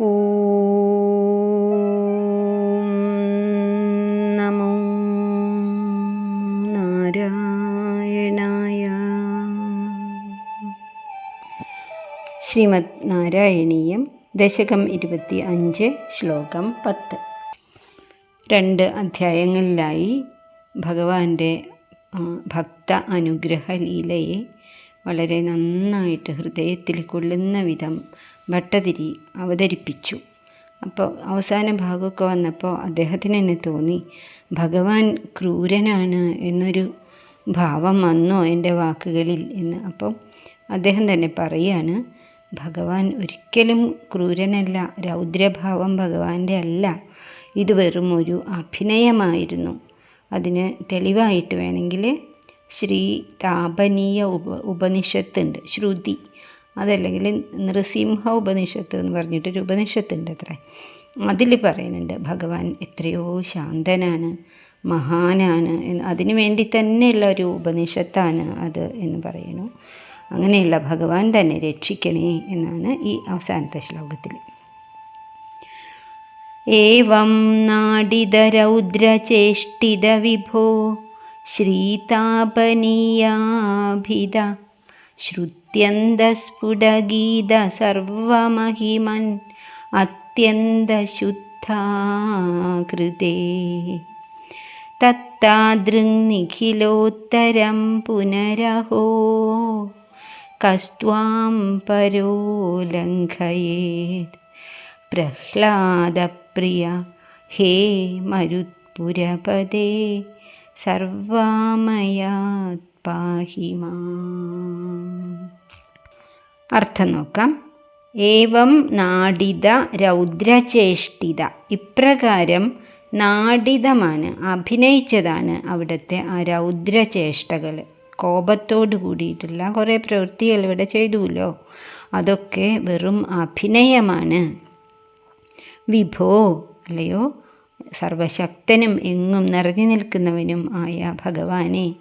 ഓം നമോ നാരായണായ ശ്രീമദ് നാരായണീയം ദശകം ഇരുപത്തി അഞ്ച് ശ്ലോകം പത്ത്। രണ്ട് അധ്യായങ്ങളിലായി ഭഗവാന്റെ ഭക്ത അനുഗ്രഹ ലീലയെ വളരെ നന്നായിട്ട് ഹൃദയത്തിൽ കൊള്ളുന്ന വിധം ഭട്ടതിരി അവതരിപ്പിച്ചു. അപ്പോൾ അവസാന ഭാഗമൊക്കെ വന്നപ്പോൾ അദ്ദേഹത്തിന് തന്നെ തോന്നി ഭഗവാൻ ക്രൂരനാണ് എന്നൊരു ഭാവം വന്നോ എന്റെ വാക്കുകളിൽ? എന്ന്. അപ്പം അദ്ദേഹം തന്നെ പറയാണ് ഭഗവാൻ ഒരിക്കലും ക്രൂരനല്ല രൗദ്രഭാവം ഭഗവാന്റെ അല്ല. ഇത് വെറും ഒരു അഭിനയമായിരുന്നു. അതിന് തെളിവായിട്ട് വേണമെങ്കിൽ ശ്രീ താപനീയ ഉപ ഉപനിഷത്തുണ്ട് ശ്രുതി. അതല്ലെങ്കിൽ നൃസിംഹ ഉപനിഷത്ത് എന്ന് പറഞ്ഞിട്ടൊരു ഉപനിഷത്തുണ്ട് അത്രേ. അതിൽ പറയുന്നുണ്ട് ഭഗവാൻ എത്രയോ ശാന്തനാണ് മഹാനാണ് എന്ന് അതിനു വേണ്ടി തന്നെയുള്ള ഒരു ഉപനിഷത്താണ് അത് എന്ന് പറയുന്നു. അങ്ങനെയുള്ള ഭഗവാൻ തന്നെ രക്ഷിക്കണേ എന്നാണ് ഈ അവസാനത്തെ ശ്ലോകത്തിൽ. ഏവം നാഡിതരൗദ്രചേഷ്ടിത വിഭോ ശ്രീതാപനീയാഭിത ശ്രുതി അത്യന്തസ്ഫുടഗീത സർവമഹിമൻ അത്യന്തശുദ്ധാകൃതേ തത്താദൃങ്നിഖിലോത്തരം പുനരഹോ കസ്ത്വാം പരോ ലംഘയേത് പ്രഹ്ലാദപ്രിയ ഹേ മരുത്പുരപദേ സർവാമയാത് പാഹി മാം അർത്ഥം നോക്കാം. ഏവം നാടിത രൗദ്രചേഷ്ടിത. ഇപ്രകാരം നാടിതമാണ് അഭിനയിച്ചതാണ് അവിടുത്തെ ആ രൗദ്രചേഷ്ടകൾ. കോപത്തോട് കൂടിയിട്ടുള്ള കുറേ പ്രവൃത്തികൾ ഇവിടെ ചെയ്തുല്ലോ. അതൊക്കെ വെറും അഭിനയമാണ്. വിഭോ അല്ലയോ? സർവശക്തനും എങ്ങും നിറഞ്ഞു നിൽക്കുന്നവനും ആയ ഭഗവാനെ.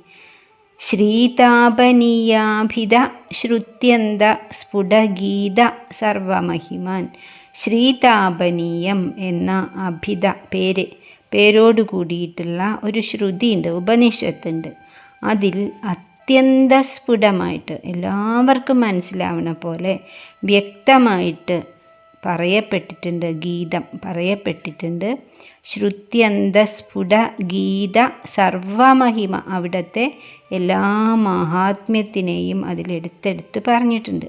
ശ്രീതാപനീയാഭിത ശ്രുത്യന്ത സ്ഫുടഗീത സർവമഹിമാൻ. ശ്രീതാപനീയം എന്ന അഭിത പേര് പേരോട് കൂടിയിട്ടുള്ള ഒരു ശ്രുതിയുണ്ട് ഉപനിഷത്തുണ്ട്. അതിൽ അത്യന്ത സ്ഫുടമായിട്ട് എല്ലാവർക്കും മനസ്സിലാവണ പോലെ വ്യക്തമായിട്ട് പറയപ്പെട്ടിട്ടുണ്ട് ഗീതം പറയപ്പെട്ടിട്ടുണ്ട് ശ്രുത്യന്തസ്ഫുട ഗീത സർവമഹിമ അവിടുത്തെ എല്ലാ മഹാത്മ്യത്തിനെയും അതിലെടുത്തെടുത്ത് പറഞ്ഞിട്ടുണ്ട്.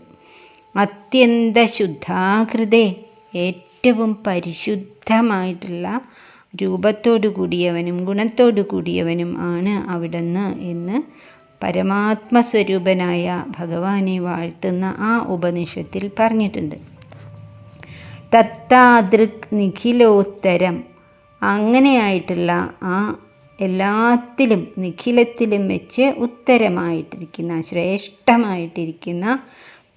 അത്യന്ത ശുദ്ധാകൃതേ ഏറ്റവും പരിശുദ്ധമായിട്ടുള്ള രൂപത്തോടു കൂടിയവനും ഗുണത്തോടു കൂടിയവനും ആണ് അവിടുന്ന് എന്ന് പരമാത്മസ്വരൂപനായ ഭഗവാനെ വാഴ്ത്തുന്ന ആ ഉപനിഷത്തിൽ പറഞ്ഞിട്ടുണ്ട്. തത്താദൃക് നിഖിലോത്തരം അങ്ങനെയായിട്ടുള്ള ആ എല്ലാത്തിലും നിഖിലത്തിലും വെച്ച് ഉത്തരമായിട്ടിരിക്കുന്ന ശ്രേഷ്ഠമായിട്ടിരിക്കുന്ന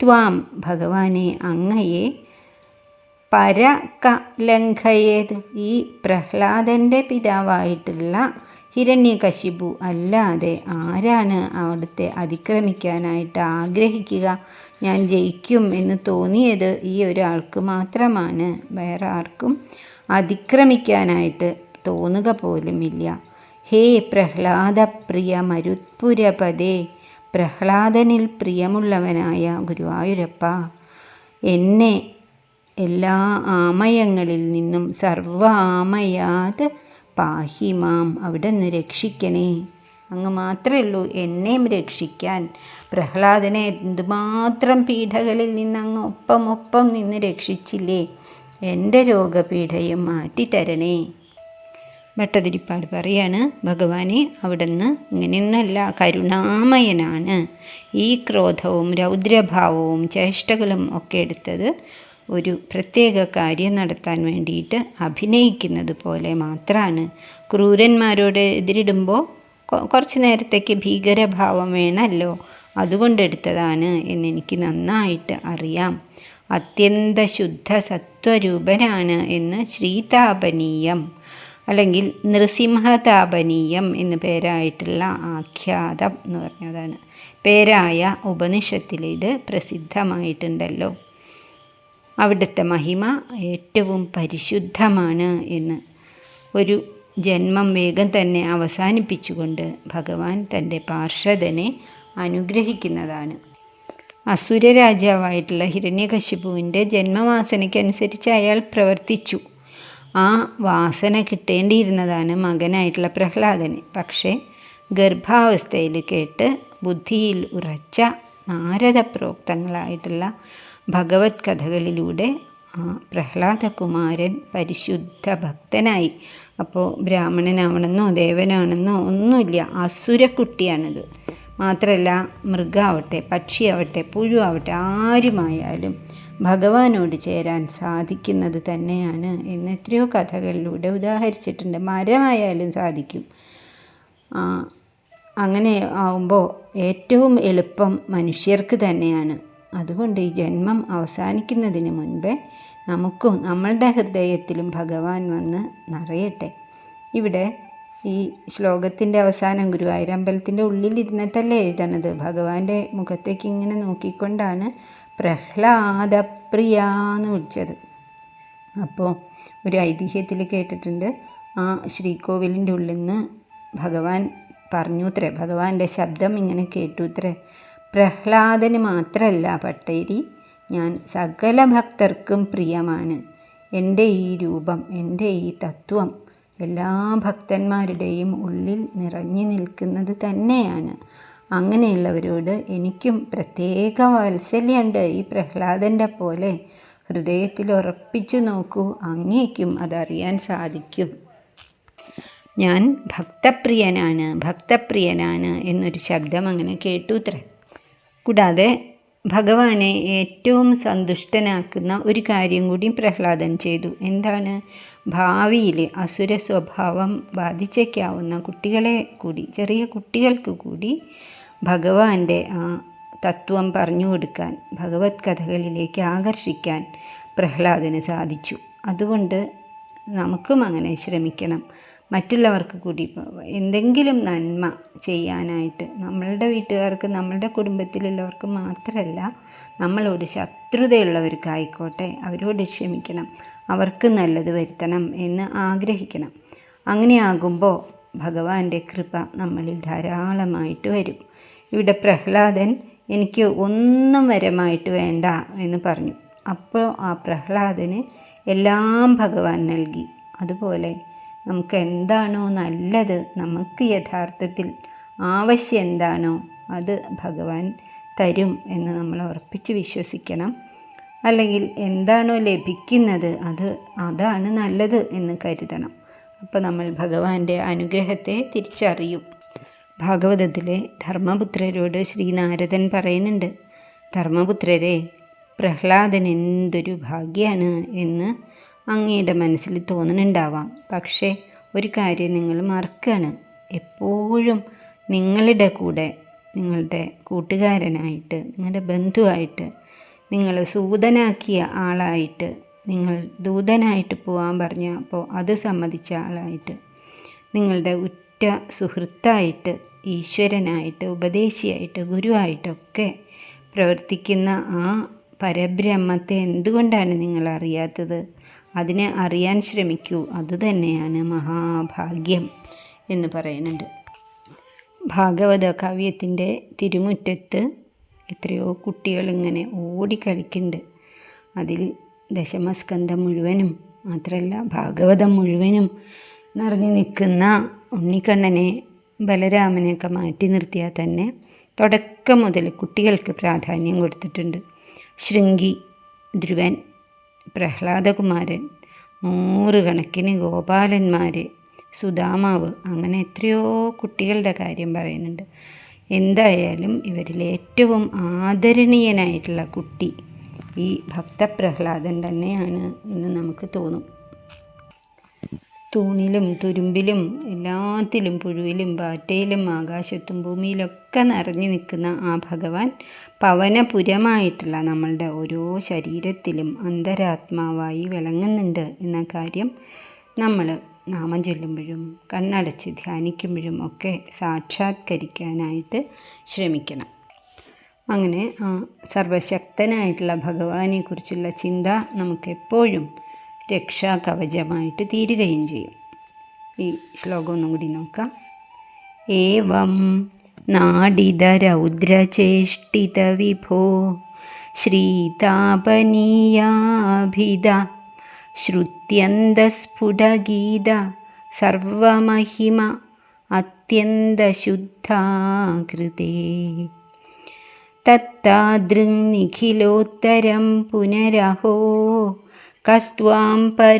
ത്വാം ഭഗവാനെ അങ്ങയെ പരകലംഘയേത് ഈ പ്രഹ്ലാദന്റെ പിതാവായിട്ടുള്ള ഹിരണ്യകശിപു അല്ലാതെ ആരാണ് അവിടുത്തെ അതിക്രമിക്കാനായിട്ട് ആഗ്രഹിക്കുക? ഞാൻ ജയിക്കും എന്ന് തോന്നിയത് ഈ ഒരാൾക്ക് മാത്രമാണ്. വേറെ ആർക്കും അതിക്രമിക്കാനായിട്ട് തോന്നുക പോലുമില്ല. ഹേ പ്രഹ്ലാദപ്രിയ മരുത്പുരപദേ പ്രഹ്ലാദനിൽ പ്രിയമുള്ളവനായ ഗുരുവായൂരപ്പ എന്നെ എല്ലാ ആമയങ്ങളിൽ നിന്നും സർവ ആമയാത് പാഹിമാം അവിടെ നിന്ന് രക്ഷിക്കണേ. അങ്ങ് മാത്രമേ ഉള്ളൂ എന്നെയും രക്ഷിക്കാൻ. പ്രഹ്ലാദനെ എന്തുമാത്രം പീഠകളിൽ നിന്ന് അങ്ങ് ഒപ്പം ഒപ്പം നിന്ന് രക്ഷിച്ചില്ലേ? എന്റെ രോഗപീഠയും മാറ്റിത്തരണേ. ഭട്ടതിരിപ്പാട് പറയാണ് ഭഗവാനെ അവിടുന്ന് ഇങ്ങനെയൊന്നല്ല കരുണാമയനാണ്. ഈ ക്രോധവും രൗദ്രഭാവവും ചേഷ്ടകളും ഒക്കെ എടുത്തത് ഒരു പ്രത്യേക കാര്യം നടത്താൻ വേണ്ടിയിട്ട് അഭിനയിക്കുന്നത് പോലെ മാത്രമാണ് ക്രൂരന്മാരോട് എതിരിടുമ്പോൾ കുറച്ച് നേരത്തേക്ക് ഭീകരഭാവം വേണമല്ലോ അതുകൊണ്ടെടുത്തതാണ് എന്നെനിക്ക് നന്നായിട്ട് അറിയാം. അത്യന്ത ശുദ്ധ സത്വരൂപനാണ് എന്ന് ശ്രീതാപനീയം. അല്ലെങ്കിൽ നൃസിംഹതാപനീയം എന്ന് പേരായിട്ടുള്ള ആഖ്യാതം എന്ന് പറഞ്ഞതാണ്. പേരായ ഉപനിഷത്തിൽ ഇത് പ്രസിദ്ധമായിട്ടുണ്ടല്ലോ. അവിടുത്തെ മഹിമ ഏറ്റവും പരിശുദ്ധമാണ് എന്ന്. ഒരു ജന്മം വേഗം തന്നെ അവസാനിപ്പിച്ചുകൊണ്ട് ഭഗവാൻ തന്റെ പാർഷദനെ അനുഗ്രഹിക്കുന്നതാണ്. അസുര രാജാവായിട്ടുള്ള ഹിരണ്യകശിപുവിന്റെ ജന്മവാസനയ്ക്കനുസരിച്ച് അയാൾ പ്രവർത്തിച്ചു. ആ വാസന കിട്ടേണ്ടിയിരുന്നതാണ് മകനായിട്ടുള്ള പ്രഹ്ലാദന്. പക്ഷേ ഗർഭാവസ്ഥയിൽ കേട്ട് ബുദ്ധിയിൽ ഉറച്ച നാരദപ്രോക്തങ്ങളായിട്ടുള്ള ഭഗവത് കഥകളിലൂടെ ആ പ്രഹ്ലാദകുമാരൻ പരിശുദ്ധ ഭക്തനായി. അപ്പോൾ ബ്രാഹ്മണനാവണമെന്നോ ദേവനാണെന്നോ ഒന്നുമില്ല അസുരക്കുട്ടിയാണിത്. മാത്രമല്ല മൃഗാവട്ടെ പക്ഷിയാവട്ടെ പുഴുവാവട്ടെ ആരുമായാലും ഭഗവാനോട് ചേരാൻ സാധിക്കുന്നത് തന്നെയാണ്. എന്ന് എത്രയോ കഥകളിലൂടെ ഉദാഹരിച്ചിട്ടുണ്ട്. മരമായാലും സാധിക്കും. അങ്ങനെ ആവുമ്പോൾ ഏറ്റവും എളുപ്പം മനുഷ്യർക്ക് തന്നെയാണ്. അതുകൊണ്ട് ഈ ജന്മം അവസാനിക്കുന്നതിന് മുൻപേ നമുക്കും നമ്മളുടെ ഹൃദയത്തിലും ഭഗവാൻ വന്ന് നിറയട്ടെ. ഇവിടെ ഈ ശ്ലോകത്തിന്റെ അവസാനം ഗുരുവായൂരമ്പലത്തിന്റെ ഉള്ളിലിരുന്നിട്ടല്ലേ എഴുതണത്? ഭഗവാന്റെ മുഖത്തേക്ക് ഇങ്ങനെ നോക്കിക്കൊണ്ടാണ് പ്രഹ്ലാദപ്രിയ എന്ന് വിളിച്ചത്. അപ്പോൾ ഒരു ഐതിഹ്യത്തിൽ കേട്ടിട്ടുണ്ട്. ആ ശ്രീകോവിലിന്റെ ഉള്ളിൽ നിന്ന് ഭഗവാൻ പറഞ്ഞുത്രേ ഭഗവാന്റെ ശബ്ദം ഇങ്ങനെ കേട്ടുത്രേ. പ്രഹ്ലാദന് മാത്രമല്ല പട്ടേരി ഞാൻ സകല ഭക്തർക്കും പ്രിയമാണ്. എന്റെ ഈ രൂപം എന്റെ ഈ തത്വം എല്ലാ ഭക്തന്മാരുടെയും ഉള്ളിൽ നിറഞ്ഞു നിൽക്കുന്നത് തന്നെയാണ്. അങ്ങനെയുള്ളവരോട് എനിക്കും പ്രത്യേക വാത്സല്യമുണ്ട്. ഈ പ്രഹ്ലാദന്റെ പോലെ ഹൃദയത്തിൽ ഉറപ്പിച്ചു നോക്കൂ. അങ്ങേക്കും അതറിയാൻ സാധിക്കും. ഞാൻ ഭക്തപ്രിയനാണ് ഭക്തപ്രിയനാണ് എന്നൊരു ശബ്ദം അങ്ങനെ കേട്ടു ഇത്ര കൂടാതെ ഭഗവാനെ ഏറ്റവും സന്തുഷ്ടനാക്കുന്ന ഒരു കാര്യം കൂടി പ്രഹ്ലാദൻ ചെയ്തു. എന്താണ്? ഭാവിയിൽ അസുര സ്വഭാവം ബാധിച്ചേക്കാവുന്ന കുട്ടികളെ കൂടി ചെറിയ കുട്ടികൾക്ക് കൂടി ഭഗവാന്റെ ആ തത്വം പറഞ്ഞു കൊടുക്കാൻ ഭഗവത് കഥകളിലേക്ക് ആകർഷിക്കാൻ പ്രഹ്ലാദന് സാധിച്ചു. അതുകൊണ്ട് നമുക്കും അങ്ങനെ ശ്രമിക്കണം. മറ്റുള്ളവർക്ക് കൂടി എന്തെങ്കിലും നന്മ ചെയ്യാനായിട്ട് നമ്മളുടെ വീട്ടുകാർക്ക് നമ്മളുടെ കുടുംബത്തിലുള്ളവർക്ക് മാത്രമല്ല നമ്മളോട് ശത്രുതയുള്ളവർക്കായിക്കോട്ടെ അവരോട് ക്ഷമിക്കണം അവർക്ക് നല്ലത് വരുത്തണം എന്ന് ആഗ്രഹിക്കണം. അങ്ങനെയാകുമ്പോൾ ഭഗവാന്റെ കൃപ നമ്മളിൽ ധാരാളമായിട്ട് വരും. ഇവിടെ പ്രഹ്ലാദൻ എനിക്ക് ഒന്നും വരമായിട്ട് വേണ്ട എന്ന് പറഞ്ഞു. അപ്പോൾ ആ പ്രഹ്ലാദന് എല്ലാം ഭഗവാൻ നൽകി. അതുപോലെ നമുക്ക് എന്താണോ നല്ലത് നമുക്ക് യഥാർത്ഥത്തിൽ ആവശ്യം എന്താണോ അത് ഭഗവാൻ തരും എന്ന് നമ്മൾ ഉറപ്പിച്ച് വിശ്വസിക്കണം. അല്ലെങ്കിൽ എന്താണോ ലഭിക്കുന്നത് അത് അതാണ് നല്ലത് എന്ന് കരുതണം. അപ്പോൾ നമ്മൾ ഭഗവാന്റെ അനുഗ്രഹത്തെ തിരിച്ചറിയും. ഭാഗവതത്തിലെ ധർമ്മപുത്രരോട് ശ്രീനാരദൻ പറയുന്നുണ്ട് ധർമ്മപുത്രരെ പ്രഹ്ലാദൻ എന്തൊരു ഭാഗ്യമാണ് എന്ന് അങ്ങയുടെ മനസ്സിൽ തോന്നുന്നുണ്ടാവാം. പക്ഷേ ഒരു കാര്യം നിങ്ങൾ മറക്കുകയാണ്. എപ്പോഴും നിങ്ങളുടെ കൂടെ നിങ്ങളുടെ കൂട്ടുകാരനായിട്ട് നിങ്ങളുടെ ബന്ധുവായിട്ട് നിങ്ങൾ സൂതനാക്കിയ ആളായിട്ട് നിങ്ങൾ ദൂതനായിട്ട് പോകാൻ പറഞ്ഞ അപ്പോൾ അത് സമ്മതിച്ച ആളായിട്ട് നിങ്ങളുടെ ഉറ്റ സുഹൃത്തായിട്ട് ഈശ്വരനായിട്ട് ഉപദേശിയായിട്ട് ഗുരുവായിട്ടൊക്കെ പ്രവർത്തിക്കുന്ന ആ പരബ്രഹ്മത്തെ എന്തുകൊണ്ടാണ് നിങ്ങൾ അറിയാത്തത് അതിനെ അറിയാൻ ശ്രമിക്കൂ. അതുതന്നെയാണ് മഹാഭാഗ്യം എന്ന് പറയുന്നുണ്ട് ഭാഗവത കാവ്യത്തിന്റെ തിരുമുറ്റത്ത് എത്രയോ കുട്ടികളിങ്ങനെ ഓടിക്കളിക്കുന്നുണ്ട്. അതിൽ ദശമസ്കന്ധം മുഴുവനും മാത്രമല്ല ഭാഗവതം മുഴുവനും നിറഞ്ഞു നിൽക്കുന്ന ഉണ്ണിക്കണ്ണനെ ബലരാമനെയൊക്കെ മാറ്റി നിർത്തിയാൽ തന്നെ തുടക്കം മുതൽ കുട്ടികൾക്ക് പ്രാധാന്യം കൊടുത്തിട്ടുണ്ട്. ശൃംഗി ധ്രുവൻ പ്രഹ്ലാദകുമാരൻ നൂറുകണക്കിന് ഗോപാലന്മാർ സുധാമാവ് അങ്ങനെ എത്രയോ കുട്ടികളുടെ കാര്യം പറയുന്നുണ്ട്. എന്തായാലും ഇവരിൽ ഏറ്റവും ആദരണീയനായിട്ടുള്ള കുട്ടി ഈ ഭക്തപ്രഹ്ലാദൻ തന്നെയാണ് എന്ന് നമുക്ക് തോന്നും. തൂണിലും തുരുമ്പിലും എല്ലാത്തിലും പുഴുവിലും പാറ്റയിലും ആകാശത്തും ഭൂമിയിലൊക്കെ നിറഞ്ഞു നിൽക്കുന്ന ആ ഭഗവാൻ പവനപുരമായിട്ടുള്ള നമ്മളുടെ ഓരോ ശരീരത്തിലും അന്തരാത്മാവായി വിളങ്ങുന്നുണ്ട് എന്ന കാര്യം നമ്മൾ നാമം ചൊല്ലുമ്പോഴും കണ്ണടച്ച് ധ്യാനിക്കുമ്പോഴും ഒക്കെ സാക്ഷാത്കരിക്കാനായിട്ട് ശ്രമിക്കണം. അങ്ങനെ ആ സർവശക്തനായിട്ടുള്ള ഭഗവാനെക്കുറിച്ചുള്ള ചിന്ത നമുക്കെപ്പോഴും രക്ഷാകവചമായിട്ട് തീരുകയും ചെയ്യും. ഈ ശ്ലോകം ഒന്നും കൂടി നോക്കാം. ഏവം നാഡിതരൗദ്രചേഷ്ടിതവിഭോ ശ്രീതാപനീയാഭിത ശ്രുത്യന്തസ്ഫുടഗീത സർവമഹിമ അത്യന്തശുദ്ധാകൃതേ. തത്താദൃങ്നിഖിലോത്തരം പുനരഹോ കസ്ത്വാം പര